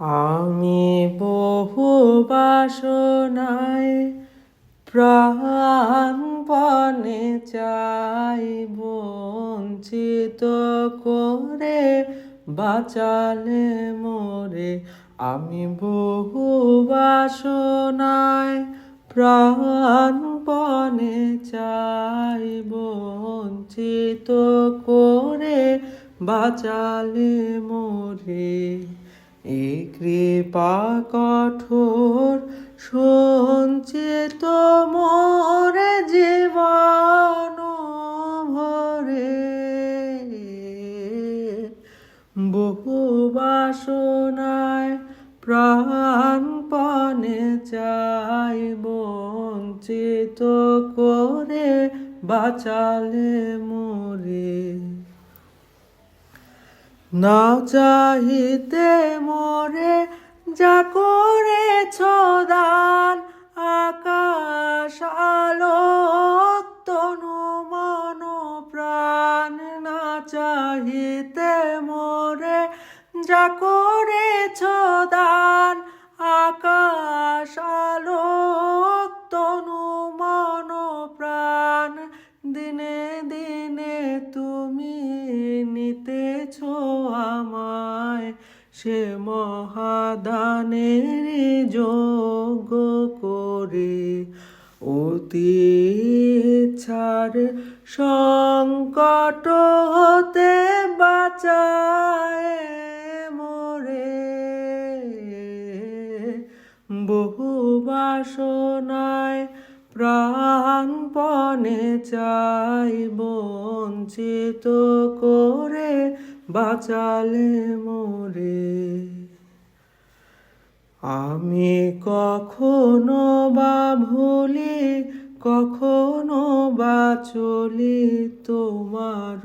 আমি বহু বাসনায় প্রাণপণে চাই, বঞ্চিত করে বাঁচালে মোরে। আমি বহু বাসনায় প্রাণপণে চাই, বঞ্চিত করে বাঁচালে মোরে। এই কৃপা কঠোর, সঞ্চিত মোরে জীবন ভরে। বহু বাসনায় প্রাণপণে চাই, বঞ্চিত করে বাঁচালে মোরে। না চাহিতে মরে, যা করেছ দান, আকাশ আলো তনু মন প্রাণ। না চাহিতে মরে, যা করেছ দান, আকাশ আলো আমায় সে মহাদানের যোগ্য করে অতি ছাড় সংকট হতে বাঁচায় মোরে। বহু বাসনায় প্রাণপণে চাই বঞ্চিত করে বাঁচালে মোরে। আমি কখনো বা ভুলি, কখনো বা চলি তোমার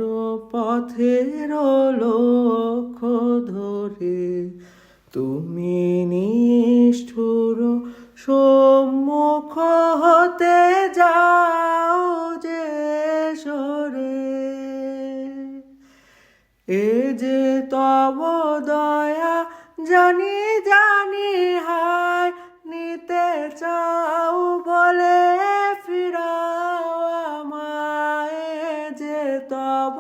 পথের লক্ষ্য ধরে। তুমি নিষ্ঠুর, সম্মুখ হতে যাও যে এ যে তব দয়া জানি জানি হায়, নিতে চাও বলে ফিরাও আমায়। যে তব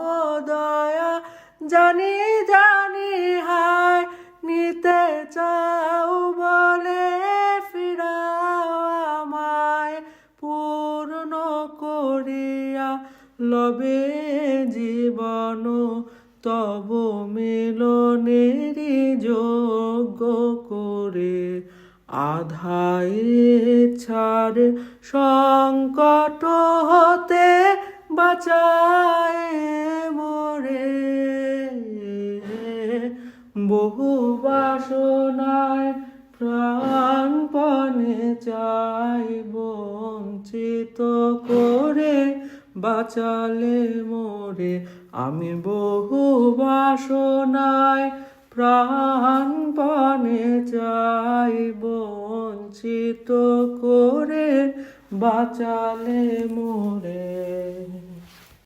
দয়া জানি জানি হায়, নিতে চাও বলে ফিরাও আমায়। পূর্ণ করিয়া লবে জীবন তব মিলনেরই যোগ্য করে আধায় ছাড় সংকট হতে বাঁচায় মোরে। বহু বাসনায় প্রাণপণে চাই বঞ্চিত করে বাঁচালে মোরে। আমি বহু বাসনায় প্রাণপণে চাই বঞ্চিত করে বাঁচালে মোরে।